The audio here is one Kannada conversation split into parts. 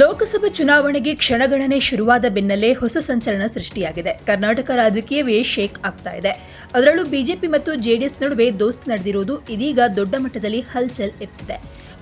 ಲೋಕಸಭಾ ಚುನಾವಣೆಗೆ ಕ್ಷಣಗಣನೆ ಶುರುವಾದ ಬೆನ್ನಲ್ಲೇ ಹೊಸ ಸಂಚಲನ ಸೃಷ್ಟಿಯಾಗಿದೆ. ಕರ್ನಾಟಕ ರಾಜಕೀಯವೇ ಶೇಕ್ ಆಗ್ತಾ ಇದೆ. ಅದರಲ್ಲೂ ಬಿಜೆಪಿ ಮತ್ತು ಜೆಡಿಎಸ್ ನಡುವೆ ದೋಸ್ತಿ ನಡೆದಿರುವುದು ಇದೀಗ ದೊಡ್ಡ ಮಟ್ಟದಲ್ಲಿ ಹಲ್ಚಲ್ ಎಪ್ಸಿದೆ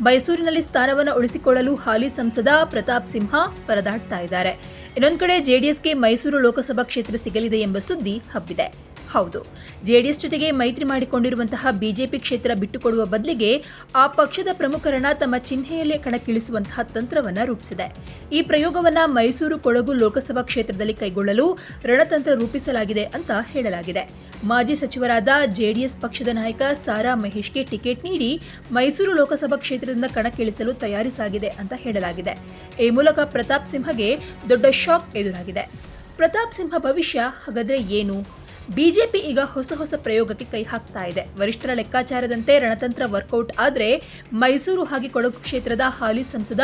ಮೈಸೂರಿನಲ್ಲಿ ಸ್ಥಾನವನ್ನು ಉಳಿಸಿಕೊಳ್ಳಲು ಹಾಲಿ ಸಂಸದ ಪ್ರತಾಪ್ ಸಿಂಹ ಪರದಾಡ್ತಾ ಇದ್ದಾರೆ. ಇನ್ನೊಂದು ಕಡೆ ಜೆಡಿಎಸ್ಗೆ ಮೈಸೂರು ಲೋಕಸಭಾ ಕ್ಷೇತ್ರ ಸಿಗಲಿದೆ ಎಂಬ ಸುದ್ದಿ ಹಬ್ಬಿದೆ. ಹೌದು. ಜೆಡಿಎಸ್ ಜೊತೆಗೆ ಮೈತ್ರಿ ಮಾಡಿಕೊಂಡಿರುವಂತಹ ಬಿಜೆಪಿ ಕ್ಷೇತ್ರ ಬಿಟ್ಟುಕೊಡುವ ಬದಲಿಗೆ ಆ ಪಕ್ಷದ ಪ್ರಮುಖರನ್ನ ತಮ್ಮ ಚಿಹ್ನೆಯಲ್ಲೇ ಕಣಕ್ಕಿಳಿಸುವಂತಹ ತಂತ್ರವನ್ನ ರೂಪಿಸಿದೆ. ಈ ಪ್ರಯೋಗವನ್ನ ಮೈಸೂರು ಕೊಡಗು ಲೋಕಸಭಾ ಕ್ಷೇತ್ರದಲ್ಲಿ ಕೈಗೊಳ್ಳಲು ರಣತಂತ್ರ ರೂಪಿಸಲಾಗಿದೆ ಅಂತ ಹೇಳಲಾಗಿದೆ. ಮಾಜಿ ಸಚಿವರಾದ ಜೆಡಿಎಸ್ ಪಕ್ಷದ ನಾಯಕ ಸಾರಾ ಮಹೇಶ್ಗೆ ಟಿಕೆಟ್ ನೀಡಿ ಮೈಸೂರು ಲೋಕಸಭಾ ಕ್ಷೇತ್ರದಿಂದ ಕಣಕ್ಕಿಳಿಸಲು ತಯಾರಿಸಾಗಿದೆ ಅಂತ ಹೇಳಲಾಗಿದೆ. ಈ ಮೂಲಕ ಪ್ರತಾಪ್ ಸಿಂಹಗೆ ದೊಡ್ಡ ಶಾಕ್ ಎದುರಾಗಿದೆ. ಪ್ರತಾಪ್ ಸಿಂಹ ಭವಿಷ್ಯ ಹಾಗಾದ್ರೆ ಏನು? ಬಿಜೆಪಿ ಈಗ ಹೊಸ ಹೊಸ ಪ್ರಯೋಗಕ್ಕೆ ಕೈ ಹಾಕ್ತಾ ಇದೆ. ವರಿಷ್ಠರ ಲೆಕ್ಕಾಚಾರದಂತೆ ರಣತಂತ್ರ ವರ್ಕೌಟ್ ಆದರೆ ಮೈಸೂರು ಹಾಗೆ ಕೊಡಗು ಕ್ಷೇತ್ರದ ಹಾಲಿ ಸಂಸದ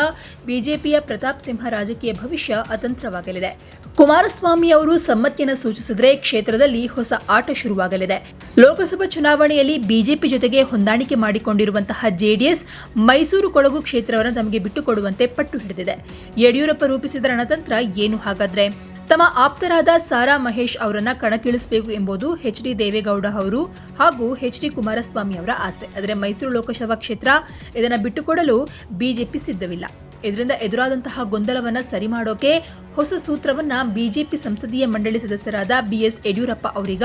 ಬಿಜೆಪಿಯ ಪ್ರತಾಪ್ ಸಿಂಹ ರಾಜಕೀಯ ಭವಿಷ್ಯ ಅತಂತ್ರವಾಗಲಿದೆ. ಕುಮಾರಸ್ವಾಮಿ ಅವರು ಸಮ್ಮತಿಯನ್ನು ಸೂಚಿಸಿದ್ರೆ ಕ್ಷೇತ್ರದಲ್ಲಿ ಹೊಸ ಆಟ ಶುರುವಾಗಲಿದೆ. ಲೋಕಸಭಾ ಚುನಾವಣೆಯಲ್ಲಿ ಬಿಜೆಪಿ ಜೊತೆಗೆ ಹೊಂದಾಣಿಕೆ ಮಾಡಿಕೊಂಡಿರುವಂತಹ ಜೆಡಿಎಸ್ ಮೈಸೂರು ಕೊಡಗು ಕ್ಷೇತ್ರವನ್ನು ತಮಗೆ ಬಿಟ್ಟುಕೊಡುವಂತೆ ಪಟ್ಟು ಹಿಡಿದಿದೆ. ಯಡಿಯೂರಪ್ಪ ರೂಪಿಸಿದ ರಣತಂತ್ರ ಏನು ಹಾಗಾದ್ರೆ? ತಮ್ಮ ಆಪ್ತರಾದ ಸಾರಾ ಮಹೇಶ್ ಅವರನ್ನ ಕಣಕ್ಕಿಳಿಸಬೇಕು ಎಂಬುದು ಎಚ್ ಡಿ ದೇವೇಗೌಡ ಅವರು ಹಾಗೂ ಎಚ್ ಡಿ ಕುಮಾರಸ್ವಾಮಿ ಅವರ ಆಸೆ. ಆದರೆ ಮೈಸೂರು ಲೋಕಸಭಾ ಕ್ಷೇತ್ರ ಇದನ್ನು ಬಿಟ್ಟುಕೊಡಲು ಬಿಜೆಪಿ ಸಿದ್ಧವಿಲ್ಲ. ಇದರಿಂದ ಎದುರಾದಂತಹ ಗೊಂದಲವನ್ನ ಸರಿ ಮಾಡೋಕೆ ಹೊಸ ಸೂತ್ರವನ್ನ ಬಿಜೆಪಿ ಸಂಸದೀಯ ಮಂಡಳಿ ಸದಸ್ಯರಾದ ಬಿಎಸ್ ಯಡಿಯೂರಪ್ಪ ಅವರಿಗ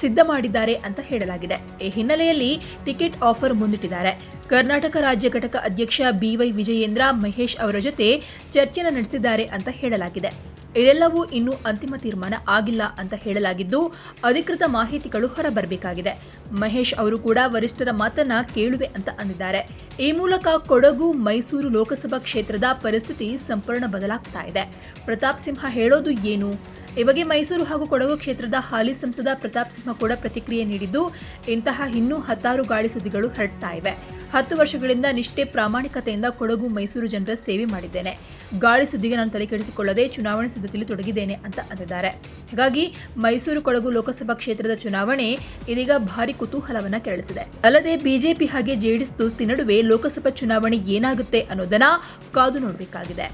ಸಿದ್ಧ ಮಾಡಿದ್ದಾರೆ ಅಂತ ಹೇಳಲಾಗಿದೆ. ಈ ಹಿನ್ನೆಲೆಯಲ್ಲಿ ಟಿಕೆಟ್ ಆಫರ್ ಮುಂದಿಟ್ಟಿದ್ದಾರೆ. ಕರ್ನಾಟಕ ರಾಜ್ಯ ಘಟಕ ಅಧ್ಯಕ್ಷ ಬಿವೈ ವಿಜಯೇಂದ್ರ ಮಹೇಶ್ ಅವರ ಜೊತೆ ಚರ್ಚೆನ ನಡೆಸಿದ್ದಾರೆ ಅಂತ ಹೇಳಲಾಗಿದೆ. ಇದೆಲ್ಲವೂ ಇನ್ನೂ ಅಂತಿಮ ತೀರ್ಮಾನ ಆಗಿಲ್ಲ ಅಂತ ಹೇಳಲಾಗಿದ್ದು, ಅಧಿಕೃತ ಮಾಹಿತಿಗಳು ಹೊರಬರಬೇಕಾಗಿದೆ. ಮಹೇಶ್ ಅವರು ಕೂಡ ವರಿಷ್ಠರ ಮಾತನ್ನ ಕೇಳುವೆ ಅಂತ ಅಂದಿದ್ದಾರೆ. ಈ ಮೂಲಕ ಕೊಡಗು, ಮೈಸೂರು ಲೋಕಸಭಾ ಕ್ಷೇತ್ರದ ಪರಿಸ್ಥಿತಿ ಸಂಪೂರ್ಣ ಬದಲಾಗ್ತಾ ಇದೆ. ಪ್ರತಾಪ್ ಸಿಂಹ ಹೇಳೋದು ಏನು? ಈ ಬಗ್ಗೆ ಮೈಸೂರು ಹಾಗೂ ಕೊಡಗು ಕ್ಷೇತ್ರದ ಹಾಲಿ ಸಂಸದ ಪ್ರತಾಪ್ ಸಿಂಹ ಕೂಡ ಪ್ರತಿಕ್ರಿಯೆ ನೀಡಿದ್ದು, ಇಂತಹ ಇನ್ನೂ ಹತ್ತಾರು ಗಾಳಿ ಸುದ್ದಿಗಳು ಹರಡ್ತಾ ಇವೆ. ಹತ್ತು ವರ್ಷಗಳಿಂದ ನಿಷ್ಠೆ ಪ್ರಾಮಾಣಿಕತೆಯಿಂದ ಕೊಡಗು, ಮೈಸೂರು ಜನರ ಸೇವೆ ಮಾಡಿದ್ದೇನೆ. ಗಾಳಿ ಸುದ್ದಿಗೆ ನಾನು ತಲೆಕೆಡಿಸಿಕೊಳ್ಳದೆ ಚುನಾವಣೆ ಸಿದ್ಧತೆಯಲ್ಲಿ ತೊಡಗಿದ್ದೇನೆ ಅಂತ ಅಂದಿದ್ದಾರೆ. ಹಾಗಾಗಿ ಮೈಸೂರು ಕೊಡಗು ಲೋಕಸಭಾ ಕ್ಷೇತ್ರದ ಚುನಾವಣೆ ಇದೀಗ ಭಾರಿ ಕುತೂಹಲವನ್ನ ಕೆರಳಿಸಿದೆ. ಅಲ್ಲದೆ ಬಿಜೆಪಿ ಹಾಗೆ ಜೆಡಿಎಸ್ ದೋಸ್ತಿ ನಡುವೆ ಲೋಕಸಭಾ ಚುನಾವಣೆ ಏನಾಗುತ್ತೆ ಅನ್ನೋದನ್ನ ಕಾದು ನೋಡಬೇಕಾಗಿದೆ.